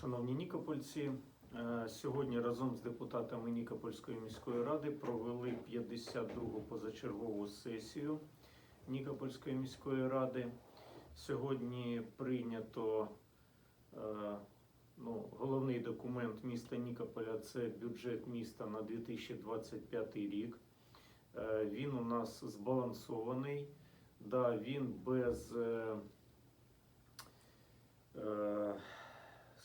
Шановні нікопольці, е, сьогодні разом з депутатами Нікопольської міської ради провели 52-гу позачергову сесію Нікопольської міської ради. Сьогодні прийнято е, ну, головний документ міста Нікополя це бюджет міста на 2025 рік. Е, Він у нас збалансований. Да, він без,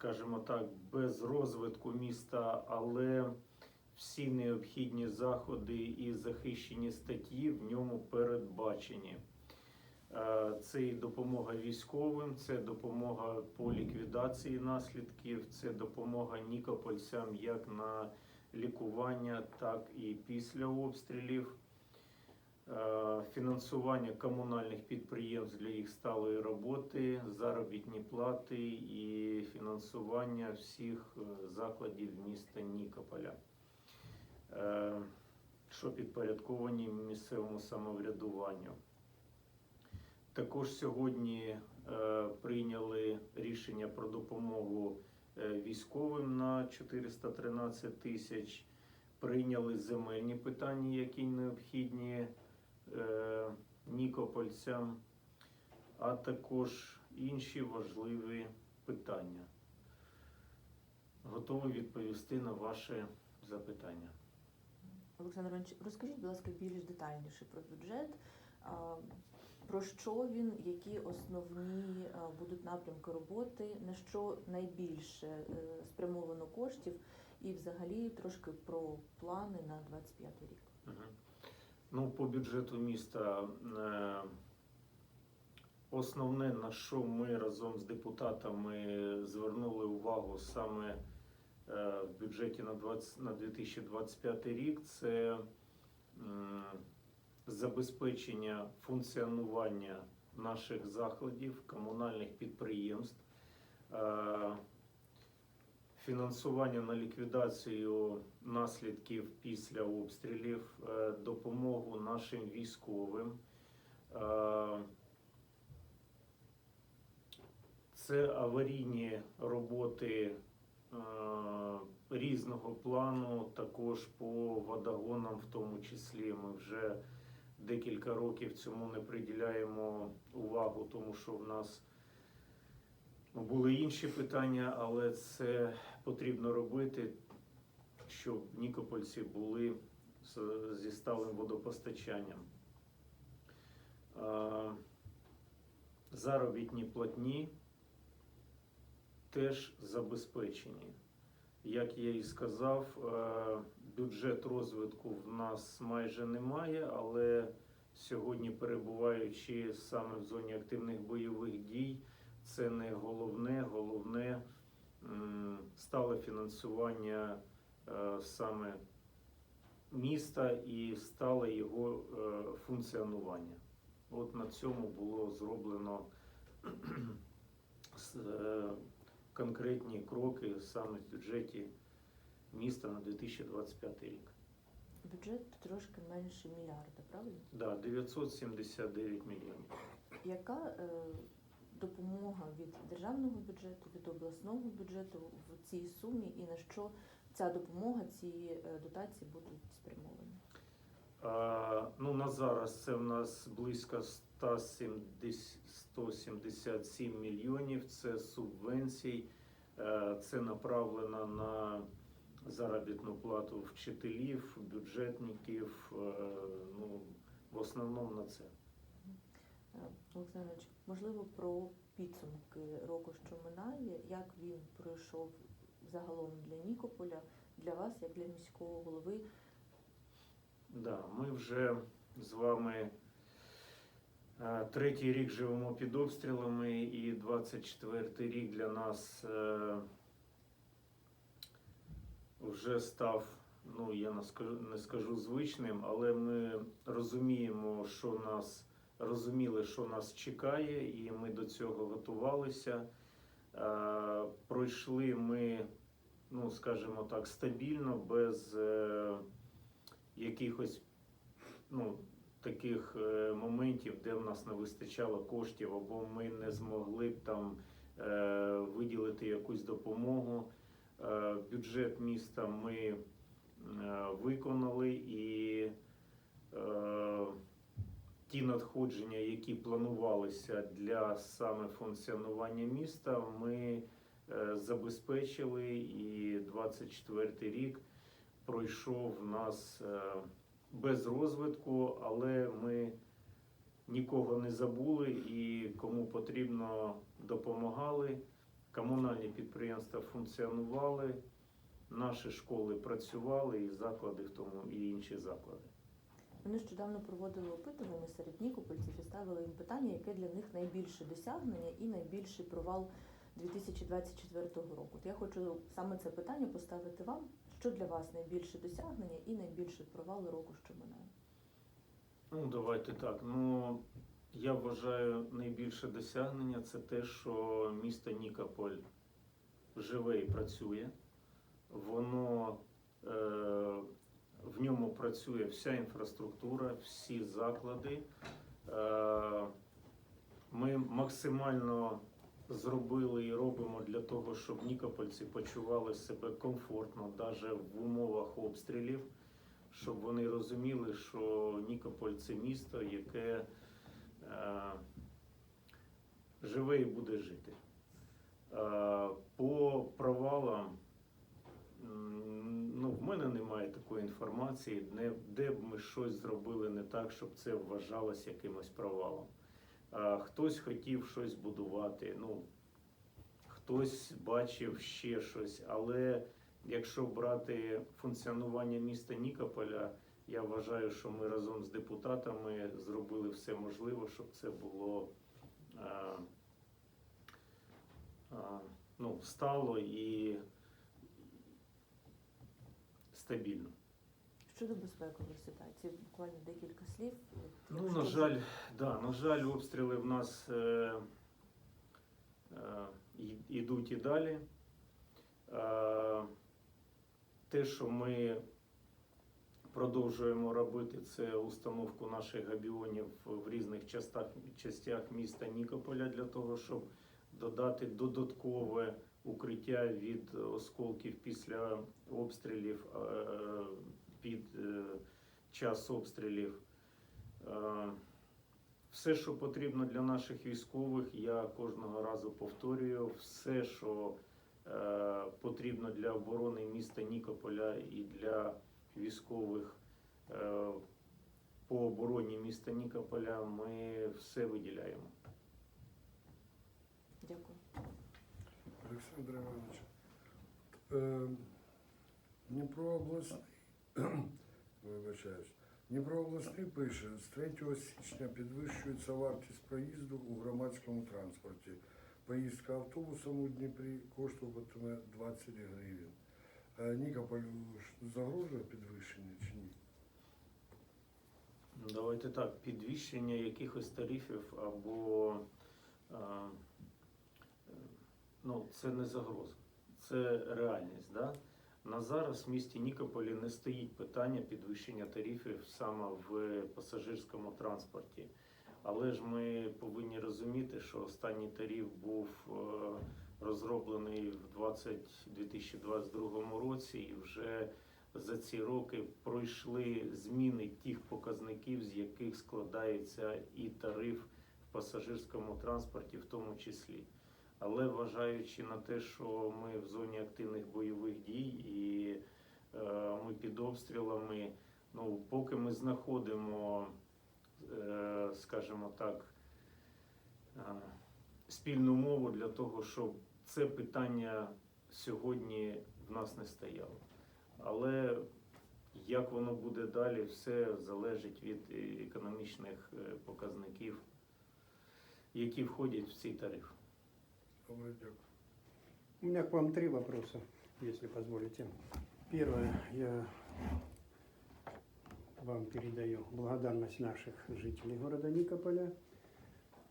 скажімо так, без розвитку міста, але всі необхідні заходи і захищені статті в ньому передбачені. Е, Це і допомога військовим, це допомога по ліквідації наслідків, це допомога нікопольцям як на лікування, так і після обстрілів. Е, Фінансування комунальних підприємств для їх сталої роботи, заробітні плати і фінансування всіх е, закладів міста Нікополя, е, що підпорядковані місцевому самоврядуванню. Також сьогодні прийняли рішення про допомогу військовим на 413 тисяч. Прийняли земельні питання, які необхідні нікопольцям, а також інші важливі питання. Готовий відповісти на ваші запитання. Олександр Іванович, розкажіть, будь ласка, більш детальніше про бюджет. Про що він, які основні будуть напрямки роботи, на що найбільше е, спрямовано коштів, і взагалі трошки про плани на 25 рік. Мгм. Ну, по бюджету міста е, основне, на що ми разом з депутатами звернули увагу саме е, в бюджеті на 20, на 2025 рік, це забезпечення функціонування наших закладів, комунальних підприємств. Фінансування на ліквідацію наслідків після обстрілів, е, допомогу нашим військовим. Е, Це аварійні роботи е, різного плану, також по водогонам, в тому числі. Ми вже декілька років цьому не приділяємо увагу, тому що в нас Були інші питання, але це потрібно робити, щоб нікопольці були зі сталим водопостачанням. Заробітні платні теж забезпечені. Як я і сказав, бюджет розвитку в нас майже немає, але сьогодні, перебуваючи саме в зоні активних бойових дій, це не головне, головне м, стале фінансування е, саме міста і стале його е, функціонування. От на цьому було зроблено е, конкретні кроки саме в бюджеті міста на 2025 рік. Бюджет трошки менше мільярда, правильно? Да, 979 мільйонів. Яка е, допомога від державного бюджету, від обласного бюджету в цій сумі, і на що ця допомога, ці е, дотації будуть спрямовані? Ну, на зараз це в нас близько 170, 177 мільйонів. Це субвенцій. Е, Це направлено на заробітну плату вчителів, бюджетників. е, Ну, в основному на це. Е, Олександр можливо, про підсумки року, що минає, як він пройшов загалом для Нікополя, для вас, як для міського голови. Да, ми вже з вами е, третій рік живемо під обстрілами, і 24-й рік для нас е, вже став, ну я не скажу, звичним, але ми розуміємо, що нас розуміли, що нас чекає, і ми до цього готувалися. Е, Пройшли ми, ну скажімо так, стабільно, без е, якихось ну, таких е, моментів, де в нас не вистачало коштів, або ми не змогли б там виділити якусь допомогу. Бюджет міста ми виконали і ті надходження, які планувалися для саме функціонування міста, ми е, забезпечили, і 24 рік пройшов в нас е, без розвитку, але ми нікого не забули і кому потрібно допомагали. Комунальні підприємства функціонували, наші школи працювали, і заклади в тому, і інші заклади. Ми нещодавно проводили опитування серед нікопольців і ставили їм питання, яке для них найбільше досягнення і найбільший провал 2024 року. От я хочу саме це питання поставити вам. Що для вас найбільше досягнення і найбільший провал року, що минає? Ну, давайте так. Ну, я вважаю, найбільше досягнення це те, що місто Нікополь живе і працює. Воно е, в ньому працює вся інфраструктура, всі заклади. Е, ми максимально зробили і робимо для того, щоб нікопольці почували себе комфортно, навіть в умовах обстрілів щоб вони розуміли, що Нікополь це місто, яке е, живе і буде жити. Е, по провалам, м, ну, в мене немає такої інформації, де б ми щось зробили не так, щоб це вважалось якимось провалом. Хтось хотів щось будувати, ну, хтось бачив ще щось, але Якщо брати функціонування міста Нікополя, я вважаю, що ми разом з депутатами зробили все можливе, щоб це було е, ну, стало і стабільно. Щодо безпекової ситуації, буквально декілька слів. Ну, на жаль, да, на жаль, обстріли в нас е, е, ідуть і далі. Е, те, що ми продовжуємо робити, це установку наших габіонів в різних частах, частях міста Нікополя для того, щоб додати додаткове укриття від осколків після обстрілів е, під е, час обстрілів. Е, Все, що потрібно для наших військових, я кожного разу повторюю, все, що е, потрібно для оборони міста Нікополя і для військових по обороні міста Нікополя, ми все виділяємо. Дякую. Олександр Іванович, Дніпро вибачаюсь, Дніпро пише, з 3 січня підвищується вартість проїзду у громадському транспорті. Поїздка автобусом у Дніпрі коштуватиме 20 гривень. Е, Нікополь загрожує підвищення чи ні? Ну, Давайте так, підвищення якихось тарифів або е, е, ну, це не загроза, це реальність. Да? На зараз в місті Нікополі не стоїть питання підвищення тарифів саме в пасажирському транспорті. Але ж ми повинні розуміти, що останній тариф був е, розроблений в 20, 2022 році і вже за ці роки пройшли зміни тих показників, з яких складається і тариф в пасажирському транспорті, в тому числі. Але вважаючи на те, що ми в зоні активних бойових дій і е, ми під обстрілами, ну поки ми знаходимо, е, скажімо так, е, спільну мову для того, щоб це питання сьогодні в нас не стояло. Але як воно буде далі, все залежить від е, економічних е, показників, які входять в цей тариф. Дякую. У меня к вам три вопроса, если позволите. Первое, я вам передаю благодарность наших жителей города Никополя.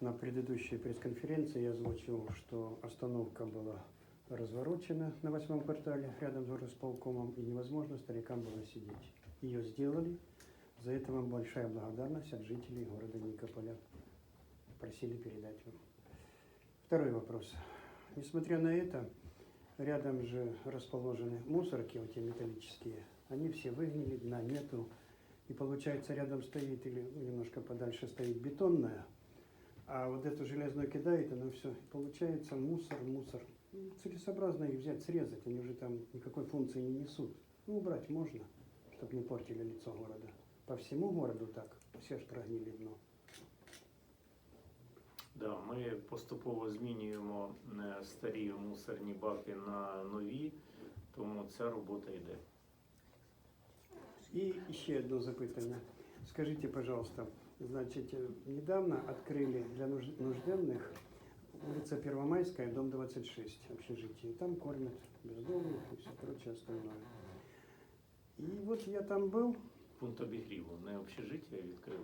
На предыдущей пресс-конференции я озвучил, что остановка была разворочена на восьмом квартале рядом с горосполкомом, и невозможно старикам было сидеть. Ее сделали. За это вам большая благодарность от жителей города Никополя. Просили передать вам. Второй вопрос. Несмотря на это, рядом же расположены мусорки, вот эти металлические. Они все выгнили, дна нету. И получается, рядом стоит или немножко подальше стоит бетонная, а вот эту железную кидает, оно все. Получается мусор, мусор. Целесообразно их взять, срезать, они уже там никакой функции не несут. Ну, убрать можно, чтобы не портили лицо города. По всему городу так, все ж прогнили дно. Да, ми поступово змінюємо е, старі мусорні баки на нові, тому ця робота йде. И еще одно запытание. Скажите, пожалуйста, значит, э, недавно открыли для нуж- нужденных улица Первомайская, дом 26, общежитие. Там кормят бездомных и все прочее остальное. И вот я там был, Пункт обігріву, не общежиття відкрили.